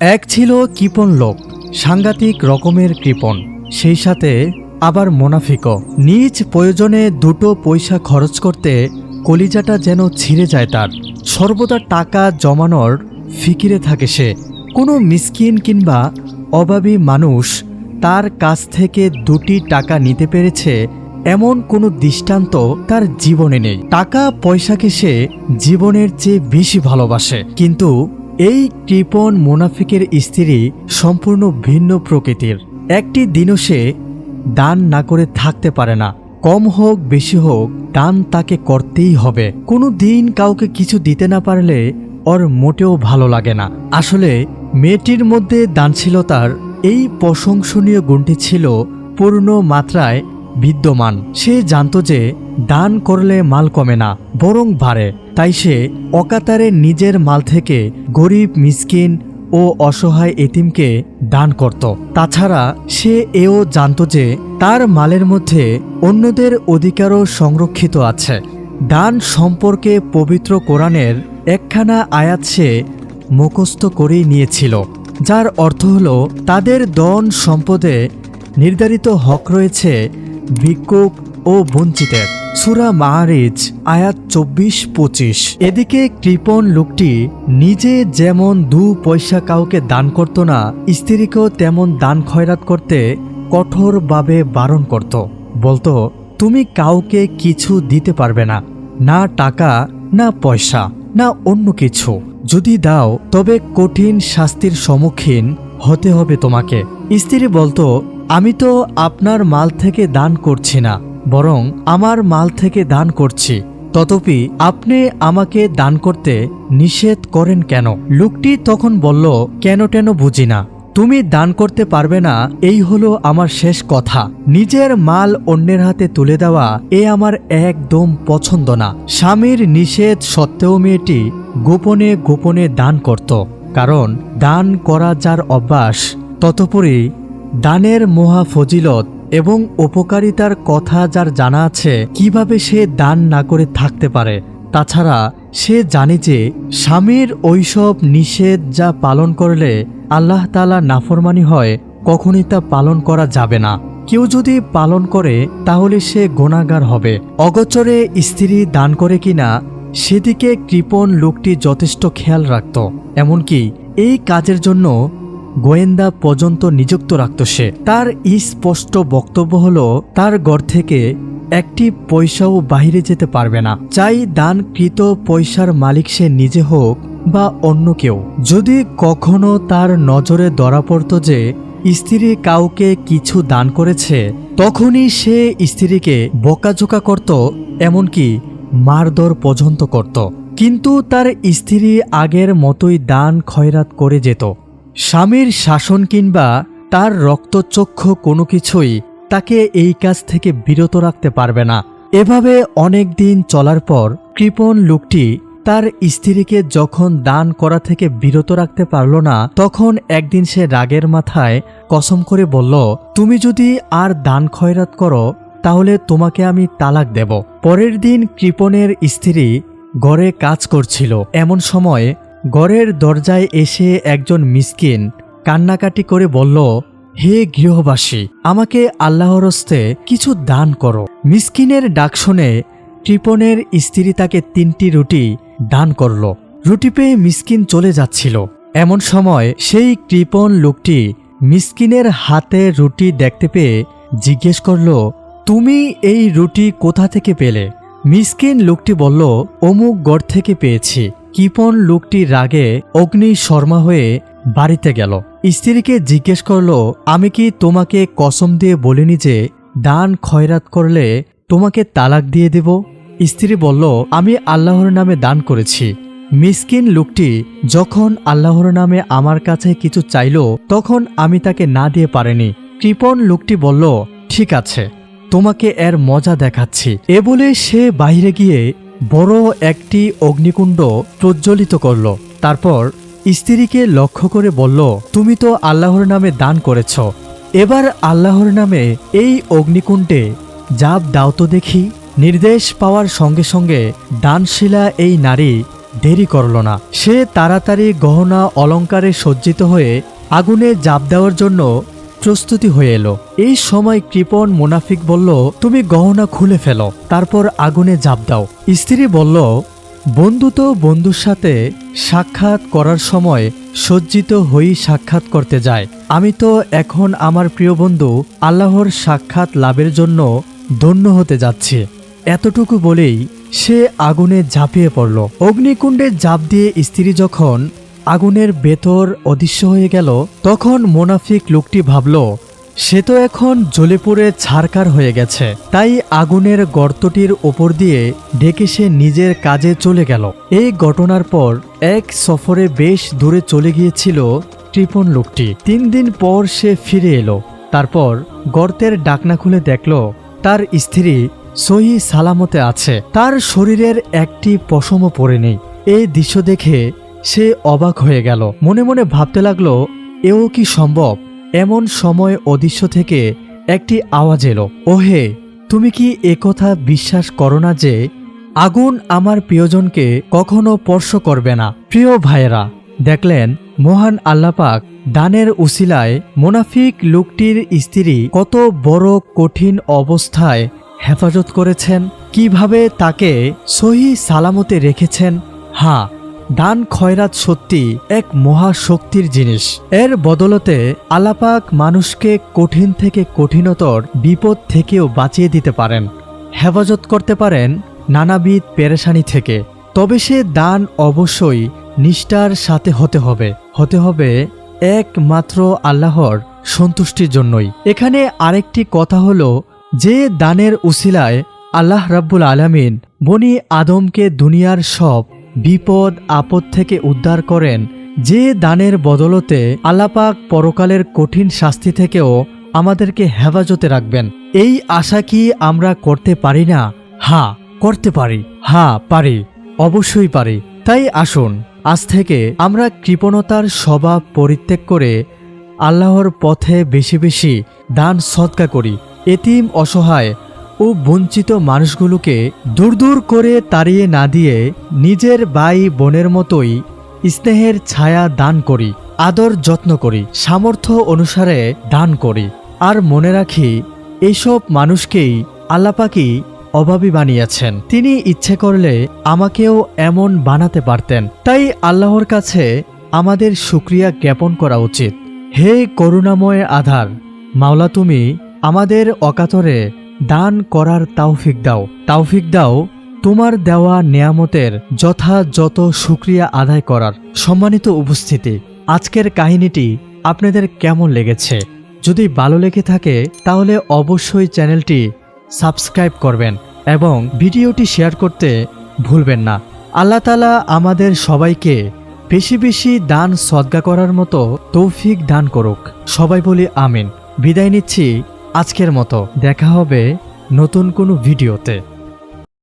এক ছিল কৃপণ লোক, সাংঘাতিক রকমের কৃপণ, সেই সাথে আবার মোনাফিকও। নিজ প্রয়োজনে দুটো পয়সা খরচ করতে কলিজাটা যেন ছিঁড়ে যায় তার। সর্বদা টাকা জমানোর ফিকিরে থাকে সে। কোনো মিসকিন কিংবা অভাবী মানুষ তার কাছ থেকে দুটি টাকা নিতে পেরেছে, এমন কোনো দৃষ্টান্ত তার জীবনে নেই। টাকা পয়সাকে সে জীবনের চেয়ে বেশি ভালোবাসে। কিন্তু এই কৃপণ মোনাফিকের স্ত্রী সম্পূর্ণ ভিন্ন প্রকৃতির। একটি দিনও সে দান না করে থাকতে পারে না। কম হোক, বেশি হোক, দান তাকে করতেই হবে। কোনো দিন কাউকে কিছু দিতে না পারলে ওর মোটেও ভালো লাগে না। আসলে মেয়েটির মধ্যে দানশীলতার এই প্রশংসনীয় গুণটি ছিল পূর্ণ মাত্রায় বিদ্যমান। সে জানতো যে দান করলে মাল কমে না, বরং বাড়ে। তাই সে অকাতারে নিজের মাল থেকে গরিব, মিসকিন ও অসহায় এতিমকে দান করত। তাছাড়া সে এও জানত যে তার মালের মধ্যে অন্যদের অধিকারও সংরক্ষিত আছে। দান সম্পর্কে পবিত্র কোরআনের একখানা আয়াত সে মুখস্থ করেই নিয়েছিল, যার অর্থ হল তাদের দন সম্পদে নির্ধারিত হক রয়েছে ভিক্ষুক ও বঞ্চিতের। সুরা মাহারিজ, আয়াত চব্বিশ, পঁচিশ। এদিকে কৃপন লোকটি নিজে যেমন দু পয়সা কাউকে দান করত না, স্ত্রীকেও তেমন দান খয়রাত করতে কঠোরভাবে বারণ করত। বলতো, তুমি কাউকে কিছু দিতে পারবে না না টাকা, না পয়সা, না অন্য কিছু। যদি দাও, তবে কঠিন শাস্তির সম্মুখীন হতে হবে তোমাকে। স্ত্রী বলতো আমি তো আপনার মাল থেকে দান করছি না, বরং আমার মাল থেকে দান করছি। ততপি আপনি আমাকে দান করতে নিষেধ করেন কেন? লোকটি তখন বলল, কেন টেন বুঝি না। তুমি দান করতে পারবে না, এই হলো আমার শেষ কথা। নিজের মাল অন্যের হাতে তুলে দেওয়া এ আমার একদম পছন্দ না। স্বামীর নিষেধ সত্ত্বেও মেয়েটি গোপনে গোপনে দান করত। কারণ দান করা যার অভ্যাস, ততপরই দানের মহা ফজিলত এবং উপকারিতার কথা যার জানা আছে, কীভাবে সে দান না করে থাকতে পারে। তাছাড়া, সে জানে যে স্বামীর ওইসব নিষেধ যা পালন করলে আল্লাহ তালা নাফরমানি হয়, কখনই তা পালন করা যাবে না। কেউ যদি পালন করে, তাহলে সে গোনাগার হবে। অগচরে স্ত্রী দান করে কিনা, সেদিকে কৃপণ লোকটি যথেষ্ট খেয়াল রাখত। এমনকি এই কাজের জন্য গোয়েন্দা পর্যন্ত নিযুক্ত রাখত সে। তার স্পষ্ট বক্তব্য হলো, তার ঘর থেকে একটি পয়সাও বাহিরে যেতে পারবে না। চাই দানকৃত পয়সার মালিক সে নিজে হোক বা অন্য কেউ। যদি কখনো তার নজরে ধরা পড়ত যে স্ত্রী কাউকে কিছু দান করেছে, তখনই সে স্ত্রীকে বকাঝোকা করত, এমনকি মারধর পর্যন্ত করত। কিন্তু তার স্ত্রী আগের মতোই দান খয়রাত করে যেত। স্বামীর শাসন কিংবা তার রক্তচক্ষু কোনো কিছুই তাকে এই কাজ থেকে বিরত রাখতে পারবে না। এভাবে অনেক দিন চলার পর কৃপণ লোকটি তার স্ত্রীকে যখন দান করা থেকে বিরত রাখতে পারল না, তখন একদিন সে রাগের মাথায় কসম করে বলল, তুমি যদি আর দান খয়রাত করো, তাহলে তোমাকে আমি তালাক দেব। পরের দিন কৃপণের স্ত্রী ঘরে কাজ করছিল। এমন সময় ঘরের দরজায় এসে একজন মিসকিন কান্নাকাটি করে বলল, হে গৃহবাসী, আমাকে আল্লাহর হস্তে কিছু দান করো। মিসকিনের ডাক শুনে কৃপণের স্ত্রী তাকে তিনটি রুটি দান করল। রুটি পেয়ে মিসকিন চলে যাচ্ছিল। এমন সময় সেই কৃপণ লোকটি মিসকিনের হাতে রুটি দেখতে পেয়ে জিজ্ঞেস করল, তুমি এই রুটি কোথা থেকে পেলে? মিসকিন লোকটি বলল, অমুক গড় থেকে পেয়েছি। কিপন লোকটি রাগে অগ্নি শর্মা হয়ে বাড়িতে গেল। স্ত্রীকে জিজ্ঞেস করল, আমি কি তোমাকে কসম দিয়ে বলিনি যে দান খয়রাত করলে তোমাকে তালাক দিয়ে দেব? স্ত্রী বলল, আমি আল্লাহর নামে দান করেছি। মিসকিন লোকটি যখন আল্লাহর নামে আমার কাছে কিছু চাইল, তখন আমি তাকে না দিয়ে পারিনি। কৃপন লোকটি বলল, ঠিক আছে, তোমাকে এর মজা দেখাচ্ছি। এ বলে সে বাইরে গিয়ে বড় একটি অগ্নিকুণ্ড প্রজ্বলিত করল। তারপর স্ত্রীকে লক্ষ্য করে বলল, তুমি তো আল্লাহর নামে দান করেছ। এবার আল্লাহর নামে এই অগ্নিকুণ্ডে জাপ দাও তো দেখি। নির্দেশ পাওয়ার সঙ্গে সঙ্গে দানশীলা এই নারী দেরি করল না। সে তাড়াতাড়ি গহনা অলঙ্কারে সজ্জিত হয়ে আগুনে জাপ দেওয়ার জন্য প্রস্তুতি হয়ে এলো। এই সময় কৃপন মুনাফিক বলল, তুমি গহনা খুলে ফেলো, তারপর আগুনে জাপ দাও। স্ত্রী বলল, বন্ধু তো বন্ধুর সাথে সাক্ষাৎ করার সময় সজ্জিত হয়েই সাক্ষাৎ করতে যায়। আমি তো এখন আমার প্রিয় বন্ধু আল্লাহর সাক্ষাৎ লাভের জন্য ধন্য হতে যাচ্ছি। এতটুকু বলেই সে আগুনে ঝাঁপিয়ে পড়ল। অগ্নিকুণ্ডে জাপ দিয়ে স্ত্রী যখন আগুনের ভেতর অদৃশ্য হয়ে গেল। তখন মোনাফিক লোকটি ভাবল, সে তো এখন জ্বলে পুড়ে ছারকার হয়ে গেছে। তাই আগুনের গর্তটির ওপর দিয়ে ডেকে সে নিজের কাজে চলে গেল। এই ঘটনার পর এক সফরে বেশ দূরে চলে গিয়েছিল কৃপণ লোকটি। তিন দিন পর সে ফিরে এলো। তারপর গর্তের ডাকনা খুলে দেখল, তার স্ত্রী সহি সালামতে আছে। তার শরীরের একটি পশমও পড়ে নেই। এই দৃশ্য দেখে সে অবাক হয়ে গেল। মনে মনে ভাবতে লাগল, এও কি সম্ভব? এমন সময় অদৃশ্য থেকে একটি আওয়াজ এলো। ওহে, তুমি কি একথা বিশ্বাস করো না যে আগুন আমার প্রিয়জনকে কখনো স্পর্শ করবে না? প্রিয় ভাইয়েরা, দেখলেন, মহান আল্লাপাক দানের উসিলায় মোনাফিক লোকটির স্ত্রী কত বড় কঠিন অবস্থায় হেফাজত করেছেন? কীভাবে তাকে সহি সালামতে রেখেছেন? হ্যাঁ দান খয়রাত সত্যি এক মহাশক্তির জিনিস। এর বদলতে আলাপাক মানুষকে কঠিন থেকে কঠিনতর বিপদ থেকেও বাঁচিয়ে দিতে পারেন। হেফাজত করতে পারেন নানাবিধ পেরেশানি থেকে। তবে সে দান অবশ্যই নিষ্ঠার সাথে হতে হবে। হতে হবে একমাত্র আল্লাহর সন্তুষ্টির জন্যই। এখানে আরেকটি কথা হলো যে দানের উসিলায় আল্লাহ রাব্বুল আলামিন বনি আদমকে দুনিয়ার সব বিপদ, আপদ থেকে উদ্ধার করেন। যে দানের বদলতে আলাপাক পরকালের কঠিন শাস্তি থেকেও আমাদেরকে হেফাজতে রাখবেন। এই আশা কি আমরা করতে পারি না? হা, করতে পারি। হা, পারি। অবশ্যই পারি। তাই আসুন, আজ থেকে আমরা কৃপণতার স্বভাব পরিত্যাগ করে আল্লাহর পথে বেশি বেশি দান সৎকা করি। এতিম অসহায় ও বঞ্চিত মানুষগুলোকে দূর দূর করে তাড়িয়ে না দিয়ে নিজের ভাই বোনের মতোই স্নেহের ছায়া দান করি, আদর যত্ন করি, সামর্থ্য অনুসারে দান করি। আর মনে রাখি এইসব মানুষকেই আল্লাপাকি অভাবী বানিয়েছেন। তিনি ইচ্ছে করলে আমাকেও এমন বানাতে পারতেন। তাই আল্লাহর কাছে আমাদের সুক্রিয়া জ্ঞাপন করা উচিত। হে করুণাময় আধার, মাওলা তুমি আমাদের অকাতরে দান করার তাওফিক দাও। তাওফিক দাও তোমার দেওয়া নেয়ামতের যথাযথ সুক্রিয়া আদায় করার সম্মানিত উপস্থিতি। আজকের কাহিনীটি আপনাদের কেমন লেগেছে? যদি ভালো লেগে থাকে, তাহলে অবশ্যই চ্যানেলটি সাবস্ক্রাইব করবেন এবং ভিডিওটি শেয়ার করতে ভুলবেন না। আল্লাহ তালা আমাদের সবাইকে বেশি বেশি দান সদ্গা করার মতো তৌফিক দান করুক। সবাই বলি আমিন। বিদায় নিচ্ছি। আজকের মতো দেখা হবে নতুন কোনো ভিডিওতে।